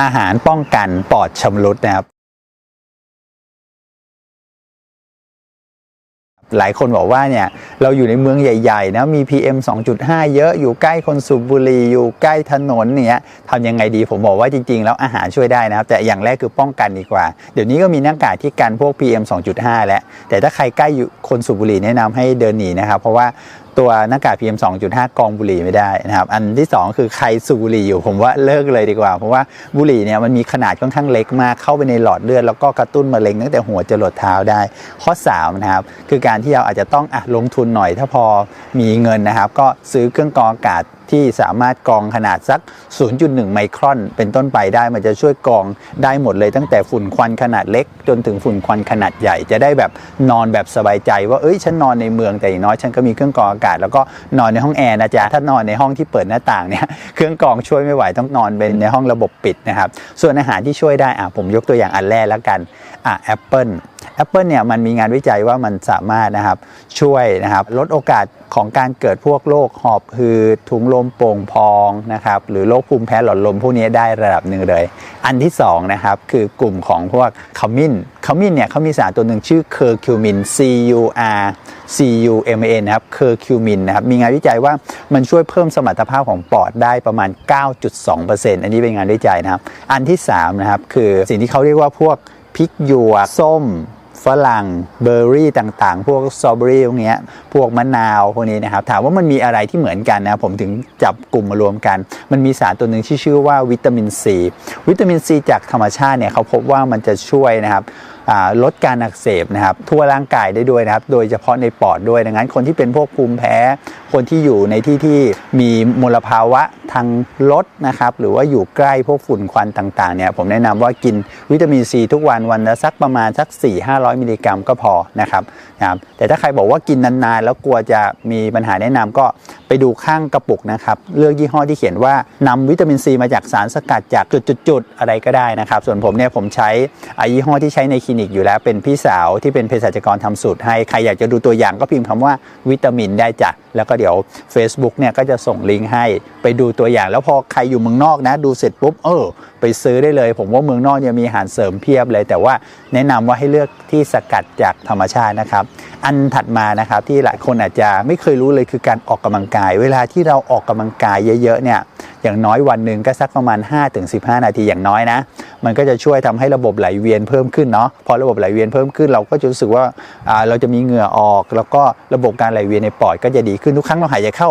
อาหารป้องกันปอดชำรุดนะครับ หลายคนบอกว่าเนี่ยเราอยู่ในเมืองใหญ่ๆนะมี PM 2.5 เยอะอยู่ใกล้คนสูบบุหรี่อยู่ใกล้ถนนเนี่ยทำยังไงดีผมบอกว่าจริงๆ แล้วอาหารช่วยได้นะครับ แต่อย่างแรกคือป้องกันดีกว่า เดี๋ยวนี้ก็มีหน้ากากที่กันพวก PM 2.5 แล้วแต่ถ้าใครใกล้อยู่คนสูบบุหรี่แนะนำให้เดินหนีนะครับเพราะว่าตัวหน้ากาก PM 2.5 กองบุหรี่ไม่ได้นะครับ อันที่ 2 คือใครสูบบุหรี่อยู่ผมว่าเลิกเลยดีกว่า เพราะว่าบุหรี่เนี่ยมันมีขนาดค่อนข้างเล็กมากเข้าไปในหลอดเลือดแล้วก็กระตุ้นมะเร็งตั้งแต่หัวจรดเท้าได้ ข้อ3นะครับคือการที่เราอาจจะต้องอลงทุนหน่อยถ้าพอมีเงินนะครับ ก็ซื้อเครื่องกรองอากาศ ที่สามารถกรองขนาดสัก 0.1 ไมครอน เป็นต้นไปได้มันจะช่วยกรองได้หมดเลยตั้งแต่ฝุ่นควันขนาดเล็ก จนถึงฝุ่นควันขนาดใหญ่ จะได้แบบนอนแบบสบายใจ ว่าเอ้ยฉันนอนในเมืองแต่อย่างน้อยฉันก็มีเครื่องกรองอากาศแล้วก็นอนในห้องแอร์นะจ๊ะถ้านอนในห้องที่เปิดหน้าต่างเนี่ยเครื่องกรองช่วยไม่ไหวต้องนอนเป็นในห้องระบบปิดนะครับส่วนอาหารที่ช่วยได้อะผมยกตัวอย่างอันแรกแล้วกันอะแอปเปิล แอปเปิลเนี่ยมันมีงานวิจัยว่ามันสามารถนะครับช่วยนะครับลดโอกาสของการเกิดพวกโรคหอบหืดถุงลมโป่งพองนะครับหรือโรคภูมิแพ้หลอดลมพวกนี้ได้ระดับหนึ่งเลย อันที่สองนะครับคือกลุ่มของพวกขมิ้นขมิ้นเนี่ยเขามีสารตัวหนึ่งชื่อเคอร์คิวมิน C U R C U M A N นะครับเคอร์คิวมินนะครับมีงานวิจัยว่ามันช่วยเพิ่มสมรรถภาพของปอดได้ประมาณ 9.2%อันนี้เป็นงานวิจัยนะครับ อันที่สามนะครับคือสิ่งที่เขาเรียกว่าพวก พริกหยวก ส้ม ฝรั่ง เบอร์รี่ต่างๆ พวกสตรอเบอรี่พวกนี้พวกมะนาวพวกนี้นะครับ ถามว่ามันมีอะไรที่เหมือนกันนะ ผมถึงจับกลุ่มมารวมกัน มันมีสารตัวหนึ่งที่ชื่อว่าวิตามินซี วิตามินซีจากธรรมชาติเนี่ยเขาพบว่ามันจะช่วยนะครับ ลดการอักเสบนะครับทั่วร่างกายได้ด้วยนะครับ โดยเฉพาะในปอดด้วยดังนั้น คนที่เป็นพวกภูมิแพ้ คนที่อยู่ในที่ที่มีมลภาวะทางลดนะครับหรือว่าอยู่ใกล้พวกฝุ่นควันต่างๆเนี่ยผมแนะนำว่ากินวิตามินซีทุกวันวันละสักประมาณสัก 4-500 มิลลิกรัมก็พอนะครับนะครับแต่ถ้าใครบอกว่ากินนานๆ แล้วกลัวจะมีปัญหาแนะนำก็ไปดูข้างกระปุกนะครับเลือกยี่ห้อที่เขียนว่านำวิตามินซีมาจากสารสกัดจากจุดๆอะไรก็ได้นะครับ ส่วนผมเนี่ยผมใช้อยี่ห้อที่ใช้ในคลินิกอยู่แล้วเป็นพี่สาวที่เป็นเภสัชกรทำสูตรให้ ใครอยากจะดูตัวอย่างก็พิมพ์คำว่าวิตามินได้จ้ะ แล้วก็เดี๋ยว Facebook เนี่ยก็จะส่งลิงก์ให้ไปดูตัวอย่าง แล้วพอใครอยู่เมืองนอกนะ ดูเสร็จปุ๊บเออ ไปซื้อได้เลย ผมว่าเมืองนอกเนี่ยมีอาหารเสริมเพียบเลย แต่ว่าแนะนำว่าให้เลือกที่สกัดจากธรรมชาตินะครับ อันถัดมานะครับที่หลายคนอาจจะไม่เคยรู้เลยคือการออกกำลังกาย เวลาที่เราออกกำลังกายเยอะๆเนี่ยอย่างน้อยวันหนึ่งก็สักประมาณ 5-15 นาทีอย่างน้อยนะ มันก็จะช่วยทำให้ระบบไหลเวียนเพิ่มขึ้นเนาะพอระบบไหลเวียนเพิ่มขึ้น เราก็จะรู้สึกว่าอ่าเราจะมีเหงื่อออก แล้วก็ระบบการไหลเวียนในปอดก็จะดีขึ้นทุกครั้งเราหายใจเข้า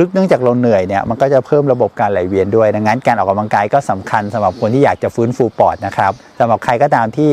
ลึกๆ เนื่องจากเราเหนื่อยเนี่ยมันก็จะเพิ่มระบบการไหลเวียนด้วยดังนั้นการออกกำลังกายก็สำคัญสำหรับคนที่อยากจะฟื้นฟูปอดนะครับสำหรับใครก็ตามที่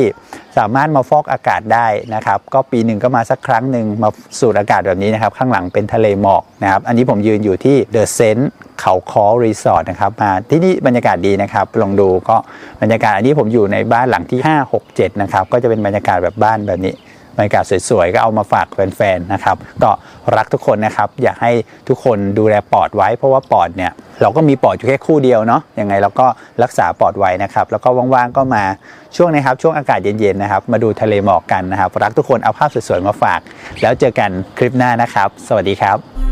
สามารถมาฟอกอากาศได้นะครับก็ปีหนึ่งก็มาสักครั้งหนึ่งมาสูดอากาศแบบนี้นะครับข้างหลังเป็นทะเลหมอกนะครับอันนี้ผมยืนอยู่ที่เดอะเซนต์ เขาคอรีสอร์ทนะครับมาที่นี่บรรยากาศดีนะครับ ลองดูก็บรรยากาศอันนี้ผมอยู่ในบ้านหลังที่ 5 6 7 นะครับ ก็จะเป็นบรรยากาศแบบบ้านแบบนี้บรรยากาศสวยๆ ก็เอามาฝากแฟนๆ นะครับ ก็รักทุกคนนะครับ อยากให้ทุกคนดูแลปอดไว้ เพราะว่าปอดเนี่ยเราก็มีปอดอยู่แค่คู่เดียวเนาะ ยังไงเราก็รักษาปอดไว้นะครับ แล้วก็ว่างๆ ก็มาช่วงนี้ครับ ช่วงอากาศเย็นๆ นะครับ มาดูทะเลหมอกกันนะครับ รักทุกคน เอาภาพสวยๆ มาฝาก แล้วเจอกันคลิปหน้านะครับ สวัสดีครับ